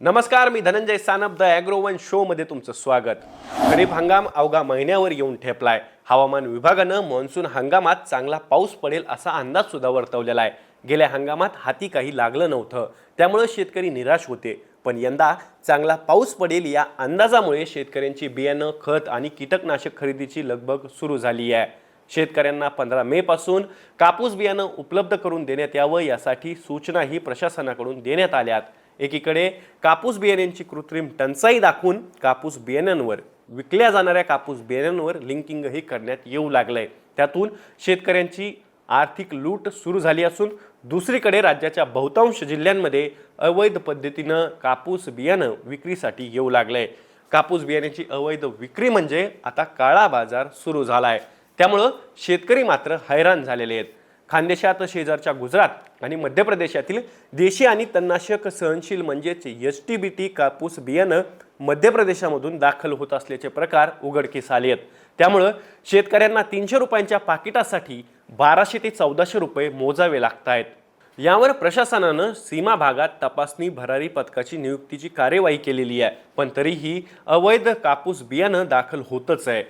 नमस्कार मी धनंजय सानप द ॲग्रोवन शोमध्ये तुमचं स्वागत. खरीप हंगाम अवघा महिन्यावर येऊन ठेपलाय. हवामान विभागानं मान्सून हंगामात चांगला पाऊस पडेल असा अंदाज सुद्धा वर्तवलेला आहे. गेल्या हंगामात हाती काही लागलं नव्हतं. त्यामुळं शेतकरी निराश होते. पण यंदा चांगला पाऊस पडेल या अंदाजामुळे शेतकऱ्यांची बियाणं खत आणि कीटकनाशक खरेदीची लगबग सुरू झाली आहे. शेतकऱ्यांना पंधरा मे पासून कापूस बियाणं उपलब्ध करून देण्यात यावं यासाठी सूचनाही प्रशासनाकडून देण्यात आल्यात. एकीकडे कापूस बियाण्यांची कृत्रिम टंचाई दाखवून कापूस बियाण्यांवर विकल्या जाणाऱ्या कापूस बियाण्यांवर लिंकिंगही करण्यात येऊ लागलंय. त्यातून शेतकऱ्यांची आर्थिक लूट सुरू झाली असून दुसरीकडे राज्याच्या बहुतांश जिल्ह्यांमध्ये अवैध पद्धतीनं कापूस बियाणं विक्रीसाठी येऊ लागलंय. कापूस बियाण्याची अवैध विक्री म्हणजे आता काळा बाजार सुरू झाला आहे त्यामुळं शेतकरी मात्र हैराण झालेले आहेत. खानदेशात शेजारच्या गुजरात आणि मध्य प्रदेशातील देशी आणि तणनाशक सहनशील म्हणजेच एस टी बी टी कापूस बियाणं मध्य प्रदेशामधून दाखल होत असल्याचे प्रकार उघडकीस आले आहेत. त्यामुळं शेतकऱ्यांना तीनशे रुपयांच्या पाकिटासाठी बाराशे ते चौदाशे रुपये मोजावे लागत आहेत. यावर प्रशासनानं सीमा भागात तपासणी भरारी पथकाची नियुक्तीची कार्यवाही केलेली आहे. पण तरीही अवैध कापूस बियाणं दाखल होतच आहे.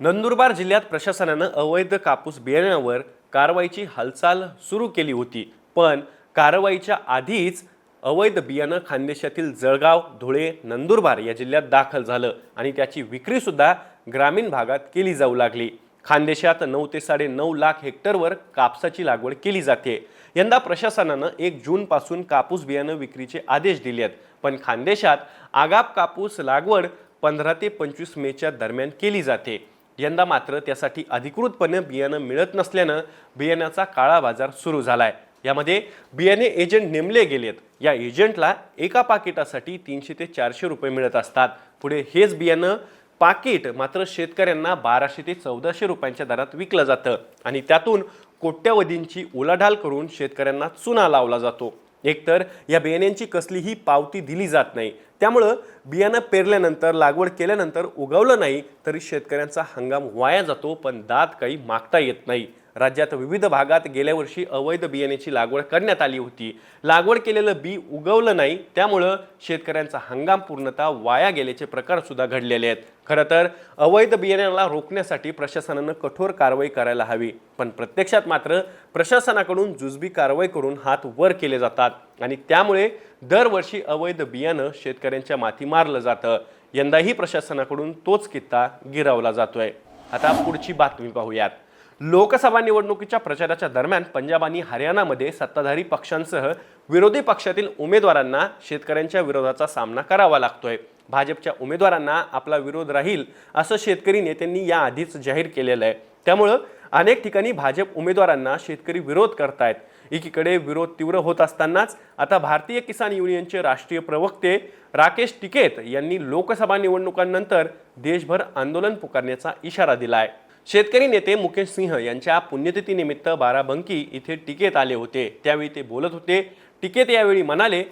नंदुरबार जिल्ह्यात प्रशासनानं अवैध कापूस बियाण्यावर कारवाईची हालचाल सुरू केली होती. पण कारवाईच्या आधीच अवैध बियाणं खानदेशातील जळगाव धुळे नंदुरबार या जिल्ह्यात दाखल झालं आणि त्याची विक्रीसुद्धा ग्रामीण भागात केली जाऊ लागली. खानदेशात नऊ ते साडे नऊ लाख हेक्टरवर कापसाची लागवड केली जाते. यंदा प्रशासनानं एक जूनपासून कापूस बियाणं विक्रीचे आदेश दिले आहेत पण खानदेशात आगाप कापूस लागवड पंधरा ते पंचवीस मेच्या दरम्यान केली जाते. यंदा मात्र त्यासाठी अधिकृतपणे बियाणं मिळत नसल्यानं बियाण्याचा काळा बाजार सुरू झाला आहे यामध्ये बियाणे एजंट नेमले गेलेत. या एजंटला एका पाकिटासाठी तीनशे ते चारशे रुपये मिळत असतात. पुढे हेच बियाणं पाकिट मात्र शेतकऱ्यांना बाराशे ते चौदाशे रुपयांच्या दरात विकलं जातं आणि त्यातून कोट्यवधींची उलाढाल करून शेतकऱ्यांना चुना लावला जातो. एकतर या बियाण्यांची कसलीही पावती दिली जात नाही त्यामुळं बियाणं पेरल्यानंतर लागवड केल्यानंतर उगवलं नाही तरी शेतकऱ्यांचा हंगाम वाया जातो पण दात काही मागता येत नाही. राज्यात विविध भागात गेल्या वर्षी अवैध बियाण्याची लागवड करण्यात आली होती. लागवड केलेलं बी उगवलं नाही त्यामुळं शेतकऱ्यांचा हंगाम पूर्णतः वाया गेल्याचे प्रकार सुद्धा घडलेले आहेत. खरं तर अवैध बियाण्याला रोखण्यासाठी प्रशासनानं कठोर कारवाई करायला हवी पण प्रत्यक्षात मात्र प्रशासनाकडून जुजबी कारवाई करून हात वर केले जातात आणि त्यामुळे दरवर्षी अवैध बियाणं शेतकऱ्यांच्या माथी मारलं जातं. यंदाही प्रशासनाकडून तोच कित्ता गिरावला जातोय. आता पुढची बातमी पाहूयात. लोकसभा निवडणुकीच्या प्रचाराच्या दरम्यान पंजाब आणि हरियाणामध्ये सत्ताधारी पक्षांसह विरोधी पक्षातील उमेदवारांना शेतकऱ्यांच्या विरोधाचा सामना करावा लागतोय. भाजपच्या उमेदवारांना आपला विरोध राहील असं शेतकरी नेत्यांनी याआधीच जाहीर केलेलं आहे. त्यामुळं अनेक ठिकाणी भाजप उमेदवारांना शेतकरी विरोध करतायत. एकीकडे विरोध तीव्र होत असतानाच आता भारतीय किसान युनियनचे राष्ट्रीय प्रवक्ते राकेश टिकेत यांनी लोकसभा निवडणुकांनंतर देशभर आंदोलन पुकारण्याचा इशारा दिला आहे शेतकरी नेते मुकेश सिंह यांच्या पुण्यतिथीनिमित्त बाराबंकी इथे टिकेत आले होते. त्यावेळी ते बोलत होते टिकेत यावेळी म्हणाले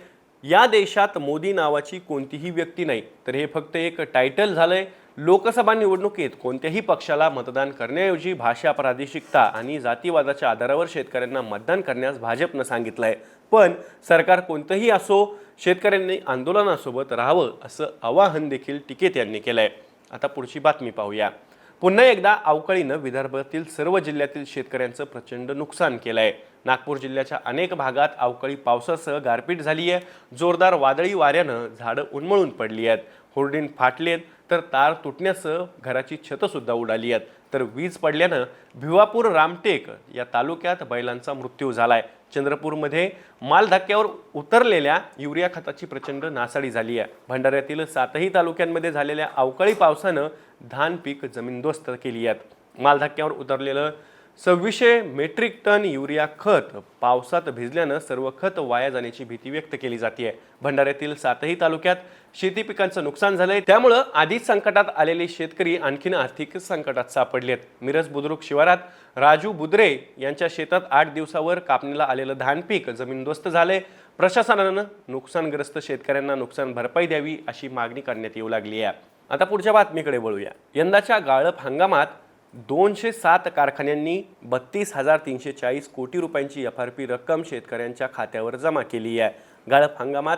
या देशात मोदी नावाची कोणतीही व्यक्ती नाही. तर हे फक्त एक टायटल झालंय. लोकसभा निवडणुकीत कोणत्याही पक्षाला मतदान करण्याऐवजी भाषा प्रादेशिकता आणि जातीवादाच्या आधारावर शेतकऱ्यांना मतदान करण्यास भाजपनं सांगितलंय. पण सरकार कोणतंही असो शेतकऱ्यांनी आंदोलनासोबत राहावं असं आवाहन देखील टिकेत यांनी केलंय. आता पुढची बातमी पाहूया. पुन्हा एकदा अवकाळीनं विदर्भातील सर्व जिल्ह्यातील शेतकऱ्यांचं प्रचंड नुकसान केलं आहे नागपूर जिल्ह्याच्या अनेक भागात अवकाळी पावसासह गारपीट झाली आहे जोरदार वादळी वाऱ्यानं झाडं उन्मळून पडली आहेत होर्डिंग फाटलेत तर तार तुटण्यासह घराची छतंसुद्धा उडाली आहेत तर वीज पडल्यानं भिवापूर रामटेक या तालुक्यात बैलांचा मृत्यू झाला आहे चंद्रपूरमध्ये माल धक्क्यावर उतरलेल्या युरिया खताची प्रचंड नासाडी झाली आहे. भंडाऱ्यातील सातही तालुक्यांमध्ये झालेल्या अवकाळी पावसानं धान पीक जमीनदोस्त केली आहेत. माल धक्क्यावर उतरलेलं सव्वीसशे मेट्रिक टन युरिया खत पावसात भिजल्यानं सर्व खत वाया जाण्याची भीती व्यक्त केली जाते भंडाऱ्यातील सातही तालुक्यात शेती पिकांचं नुकसान झालंय. त्यामुळं आधीच संकटात आलेले शेतकरी आणखीन आर्थिक संकटात सापडलेत. मिरज बुद्रुक शिवारात राजू बुद्रे यांच्या शेतात आठ दिवसावर कापणीला आलेलं धान पीक जमीनदोस्त झालंय. प्रशासनानं नुकसानग्रस्त शेतकऱ्यांना नुकसान भरपाई द्यावी अशी मागणी करण्यात येऊ लागली आहे. आता पुढच्या बातमीकडे वळूया. यंदाच्या गाळप हंगामात दोनशे सात कारखान्यांनी बत्तीस हजार तीनशे चाळीस कोटी रुपयांची एफ आर पी रक्कम शेतकऱ्यांच्या खात्यावर जमा केली आहे. गाळप हंगामात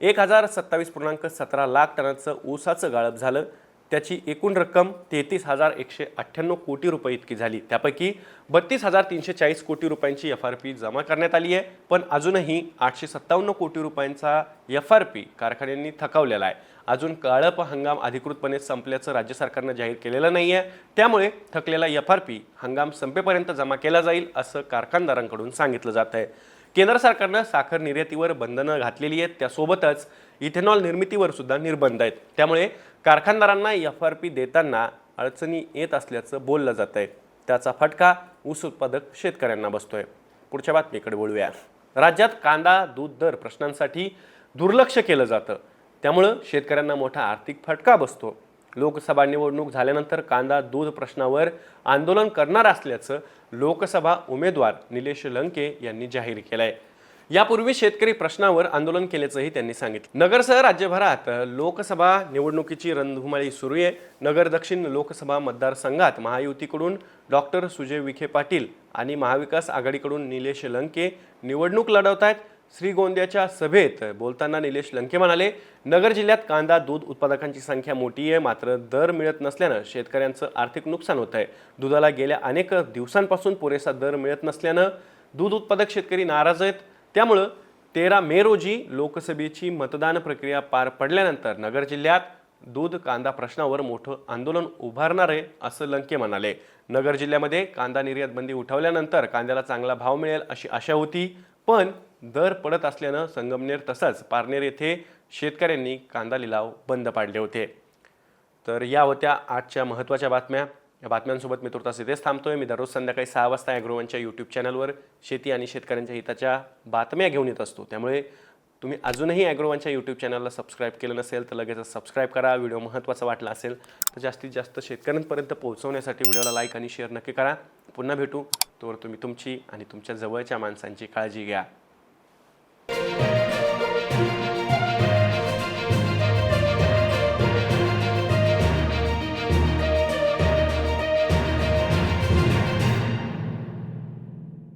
एक हजार सत्तावीस पूर्णांक सतरा लाख टनाचं ऊसाचं गाळप झालं. त्याची एकूण रक्कम तेहतीस हजार एकशे अठ्ठ्याण्णव कोटी रुपये इतकी झाली. त्यापैकी बत्तीस हजार तीनशे चाळीस कोटी रुपयांची एफ आर पी जमा करण्यात आली आहे. पण अजूनही आठशे सत्तावन्न कोटी रुपयांचा एफ आर पी कारखान्यांनी थकवलेला आहे. अजून काळप हंगाम अधिकृतपणे संपल्याचं राज्य सरकारनं जाहीर केलेलं नाही आहे त्यामुळे थकलेला एफ आर पी हंगाम संपेपर्यंत जमा केला जाईल असं कारखानदारांकडून सांगितलं जात आहे. केंद्र सरकारनं साखर निर्यातीवर बंधनं घातलेली आहेत. त्यासोबतच इथेनॉल निर्मितीवर सुद्धा निर्बंध आहेत. त्यामुळे कारखानदारांना एफ आर पी देताना अडचणी येत असल्याचं बोललं जात आहे. त्याचा फटका ऊस उत्पादक शेतकऱ्यांना बसतोय. पुढच्या बातमीकडे बोलूया राज्यात कांदा दूध दर प्रश्नांसाठी दुर्लक्ष केलं जातं. त्यामुळं शेतकऱ्यांना मोठा आर्थिक फटका बसतो. लोकसभा निवडणूक झाल्यानंतर कांदा दूध प्रश्नावर आंदोलन करणार असल्याचं लोकसभा उमेदवार निलेश लंके यांनी जाहीर केलं आहे यापूर्वी शेतकरी प्रश्नावर आंदोलन केल्याचंही त्यांनी सांगितलं. नगरसह राज्यभरात लोकसभा निवडणुकीची रणधुमाळी सुरू आहे. नगर दक्षिण लोकसभा मतदारसंघात महायुतीकडून डॉक्टर सुजय विखे पाटील आणि महाविकास आघाडीकडून निलेश लंके निवडणूक लढवत आहेत श्रीगोंद्याच्या सभेत बोलताना निलेश लंके म्हणाले नगर जिल्ह्यात कांदा दूध उत्पादकांची संख्या मोठी आहे मात्र दर मिळत नसल्यानं शेतकऱ्यांचं आर्थिक नुकसान होत आहे दुधाला गेल्या अनेक दिवसांपासून पुरेसा दर मिळत नसल्यानं दूध उत्पादक शेतकरी नाराज आहेत. त्यामुळं तेरा मे रोजी लोकसभेची मतदान प्रक्रिया पार पडल्यानंतर नगर जिल्ह्यात दूध कांदा प्रश्नावर मोठं आंदोलन उभारणार आहे असं लंके म्हणाले. नगर जिल्ह्यामध्ये कांदा निर्यात बंदी उठवल्यानंतर कांद्याला चांगला भाव मिळेल अशी आशा होती पण दर पडत असल्यानं संगमनेर तसंच पारनेर येथे शेतकऱ्यांनी कांदा लिलाव बंद पाडले होते. तर या होत्या आजच्या महत्त्वाच्या बातम्या. या बातम्यांसोबत मी तुर्तास इथेच थांबतोय. मी दररोज संध्याकाळी सहा वाजता ॲग्रोवनच्या यूट्यूब चॅनलवर शेती आणि शेतकऱ्यांच्या हिताच्या बातम्या घेऊन येत असतो. त्यामुळे तुम्ही अजूनही ॲग्रोवनच्या यूट्यूब चॅनलला सबस्क्राईब केलं नसेल तर लगेच सबस्क्राईब करा. व्हिडिओ महत्त्वाचा वाटला असेल तर जास्तीत जास्त शेतकऱ्यांपर्यंत पोहोचवण्यासाठी व्हिडिओला लाईक आणि शेअर नक्की करा. पुन्हा भेटू. तोवर तुम्ही तुमची आणि तुमच्या जवळच्या माणसांची काळजी घ्या.